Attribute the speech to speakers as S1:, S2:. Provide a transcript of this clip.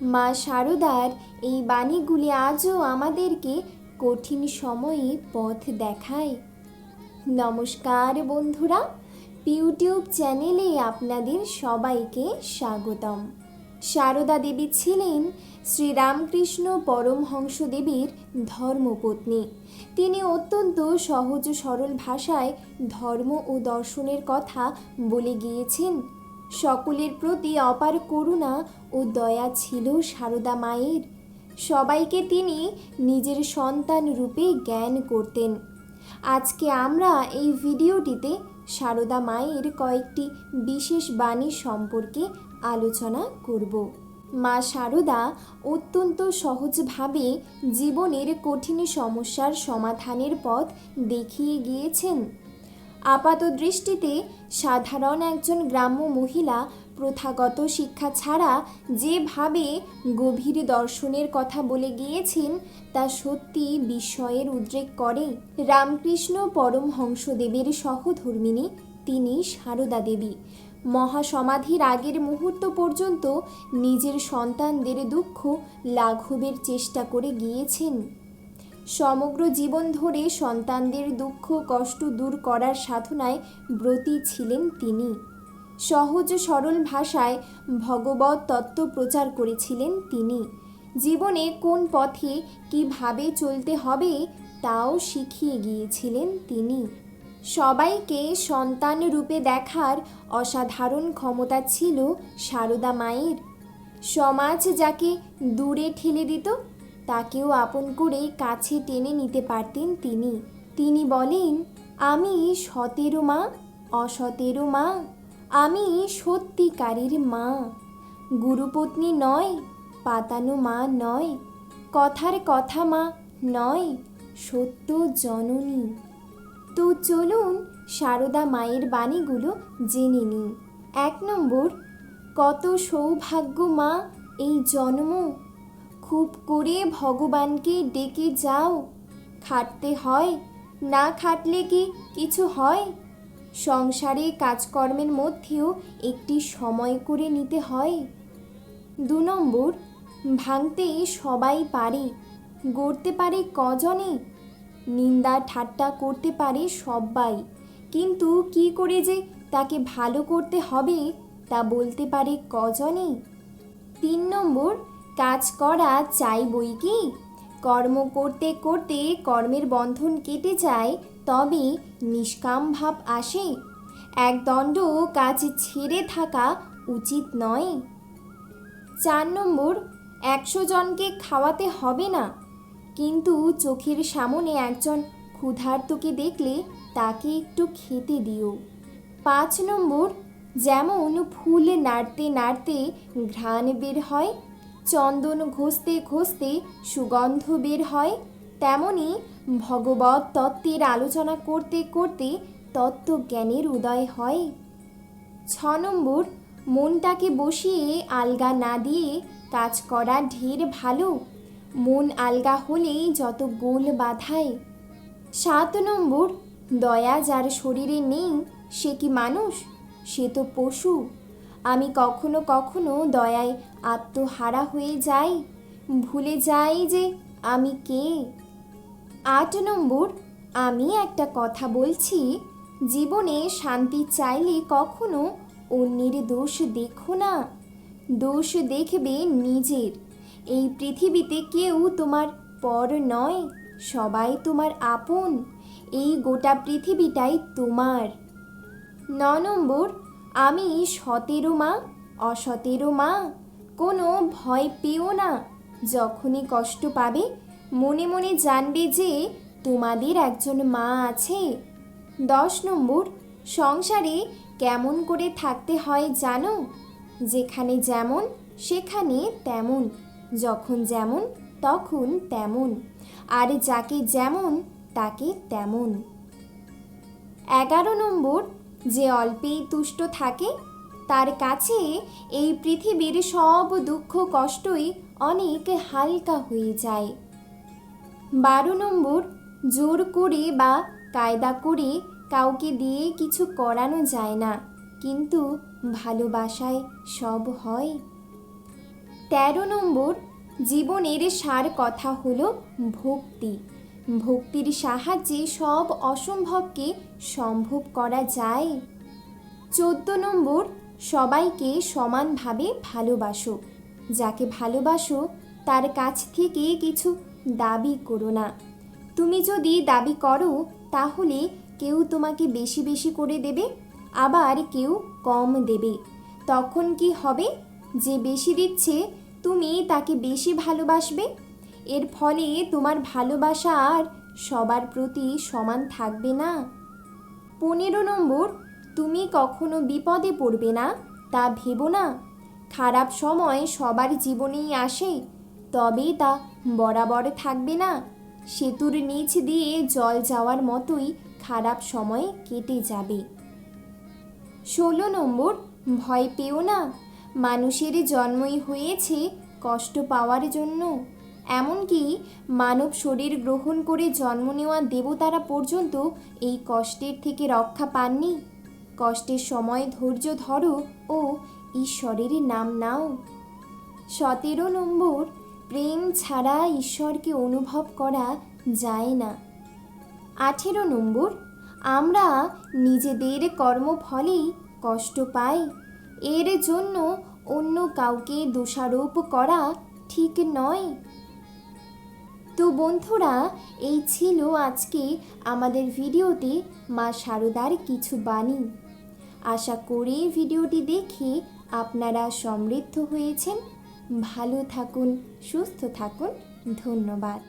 S1: মা শারদার এই বাণীগুলি আজও আমাদেরকে কঠিন সময়ে পথ দেখায়। নমস্কার বন্ধুরা, ইউটিউব চ্যানেলে আপনাদের সবাইকে স্বাগতম। সারদা দেবী ছিলেন শ্রীরামকৃষ্ণ পরমহংসদেবীর ধর্মপত্নী। তিনি অত্যন্ত সহজ সরল ভাষায় ধর্ম ও দর্শনের কথা বলে গিয়েছেন। সকলের প্রতি অপার করুণা ও দয়া ছিল সারদা মায়ের। সবাইকে তিনি নিজের সন্তান রূপে জ্ঞান করতেন। আজকে আমরা এই ভিডিওটিতে সারদা মায়ের কয়েকটি বিশেষ বাণী সম্পর্কে আলোচনা করব। মা সারদা অত্যন্ত সহজভাবে জীবনের কঠিন সমস্যার সমাধানের পথ দেখিয়ে গিয়েছেন। আপাত দৃষ্টিতে সাধারণ একজন গ্রাম্য মহিলা প্রথাগত শিক্ষা ছাড়া যেভাবে গভীর দর্শনের কথা বলে গিয়েছেন, তা সত্যি বিস্ময়ের উদ্রেক করে। রামকৃষ্ণ পরমহংসদেবের সহধর্মিনী, তিনি সারদা দেবী। মহাসমাধির আগের মুহূর্ত পর্যন্ত নিজের সন্তানদের দুঃখ লাঘবের চেষ্টা করে গিয়েছেন। সমগ্র জীবন ধরে সন্তানদের দুঃখ, কষ্ট দূর করার সাধনায় ব্রতী ছিলেন তিনি। সহজ, সরল ভাষায় ভগবত তত্ত্ব প্রচার করেছিলেন তিনি। জীবনে কোন পথে কীভাবে চলতে হবে তাও শিখিয়ে গিয়েছিলেন তিনি। সবাইকে সন্তান রূপে দেখার অসাধারণ ক্ষমতা ছিল সারদা মায়ের। সমাজ যাকে দূরে ঠেলে দিত তাকেও আপন করে কাছে টেনে নিতে পারতেন তিনি। তিনি বলেন, আমি সতেরো মা, অসতেরো মা, আমি সত্যিকারের মা। গুরুপত্নী নয়, পাতানো মা নয়, কথার কথা মা নয়, সত্য জননী। তো চলুন সারদা মায়ের বাণীগুলো জেনে নিই। এক নম্বর, কত সৌভাগ্য মা এই জন্ম। খুব করে ভগবানকে ডেকে যাও। খাটতে হয়, না খাটলে কি কিছু হয়? সংসারে কাজকর্মের মধ্যেও একটি সময় করে নিতে হয়। দু নম্বর, ভাঙতে সবাই পারে, গড়তে পারে কজনে? নিন্দা ঠাট্টা করতে পারে সবাই কিন্তু কি করে যে তাকে ভালো করতে হবে তা বলতে পারে কজনে? তিন নম্বর কাজ করা চাই বই কি? কর্ম করতে করতে কর্মের বন্ধন কেটে যায়, তবে নিষ্কাম ভাব আসে। এক দণ্ড কাজ ছেড়ে থাকা উচিত নয়। চার নম্বর, একশো জনকে খাওয়াতে হবে না। কিন্তু চোখের সামনে একজন ক্ষুধার্তকে দেখলে তাকে একটু খেতে দিও। পাঁচ নম্বর, যেমন ফুল নাড়তে নাড়তে ঘ্রাণ বের হয় চন্দন ঘষতে ঘষতে সুগন্ধ বের হয়। তেমনি ভগবত তত্ত্বের আলোচনা করতে করতে তত্ত্বজ্ঞানের উদয় হয়। ছ নম্বর, মনটাকে বসিয়ে আলগা না দিয়ে কাজ করা ঢের ভালো। মন আলগা হলেই যত গোল বাধায়। সাত নম্বর, দয়া যার শরীরে নেই সে কি মানুষ? সে তো পশু। আমি কখনো কখনো দয়ায় আত্মহারা হয়ে যাই। ভুলে যাই যে আমি কে। আট নম্বর, আমি একটা কথা বলছি, জীবনে শান্তি চাইলে কখনো অন্যের দোষ দেখো না। দোষ দেখবে নিজের। এই পৃথিবীতে কেউ তোমার পর নয়, সবাই তোমার আপন। এই গোটা পৃথিবীটাই তোমার। ন নম্বর আমি সতেরো মা, অসতেরো মা, কোনো ভয় পেও না। যখনই কষ্ট পাবে, মনে মনে জানবে যে তোমাদের একজন মা আছে। দশ নম্বর, সংসারে কেমন করে থাকতে হয় জানো? যেখানে যেমন, সেখানে তেমন। যখন যেমন, তখন তেমন। আর যাকে যেমন, তাকে তেমন। এগারো নম্বর যে অল্পেই তুষ্ট থাকে, তার কাছে এই পৃথিবীর সব দুঃখ কষ্টই অনেক হালকা হয়ে যায়। বারো নম্বর, জোর করে বা কায়দা করে কাউকে দিয়ে কিছু করানো যায় না, কিন্তু ভালোবাসায় সব হয়। তেরো নম্বর, জীবনের সার কথা হলো ভক্তি। ভক্তির সাহায্যে সব অসম্ভবকে সম্ভব করা যায়। চোদ্দ নম্বর, সবাইকে সমানভাবে ভালোবাসো। যাকে ভালোবাসো, তার কাছ থেকে কিছু দাবি করো না। তুমি যদি দাবি করো, তাহলে কেউ তোমাকে বেশি বেশি করে দেবে, আবার কেউ কম দেবে। তখন কি হবে? যে বেশি দিচ্ছে, তুমি তাকে বেশি ভালোবাসবে। এর ফলে তোমার ভালোবাসা আর সবার প্রতি সমান থাকবে না। পনেরো নম্বর, তুমি কখনো বিপদে পড়বে না, তা ভেবো না। খারাপ সময় সবার জীবনেই আসে, তবে তা বরাবর থাকবে না। সেতুর নিচ দিয়ে জল যাওয়ার মতোই খারাপ সময় কেটে যাবে। ষোলো নম্বর, ভয় পেও না। মানুষের জন্মই হয়েছে কষ্ট পাওয়ার জন্য। এমনকি মানব শরীর গ্রহণ করে জন্ম নেওয়া দেবতারা পর্যন্ত এই কষ্টের থেকে রক্ষা পাননি। কষ্টের সময় ধৈর্য ধরো ও ঈশ্বরের নাম নাও। সতেরো নম্বর, প্রেম ছাড়া ঈশ্বরকে অনুভব করা যায় না। আঠেরো নম্বর, আমরা নিজেদের কর্মফলেই কষ্ট পাই। এর জন্য অন্য কাউকে দোষারোপ করা ঠিক নয়। তো বন্ধুরা, এই ছিল আজকে আমাদের ভিডিওতে মা সারদার কিছু বাণী। আশা করি ভিডিওটি দেখে আপনারা সমৃদ্ধ হয়েছেন। ভালো থাকুন, সুস্থ থাকুন। ধন্যবাদ।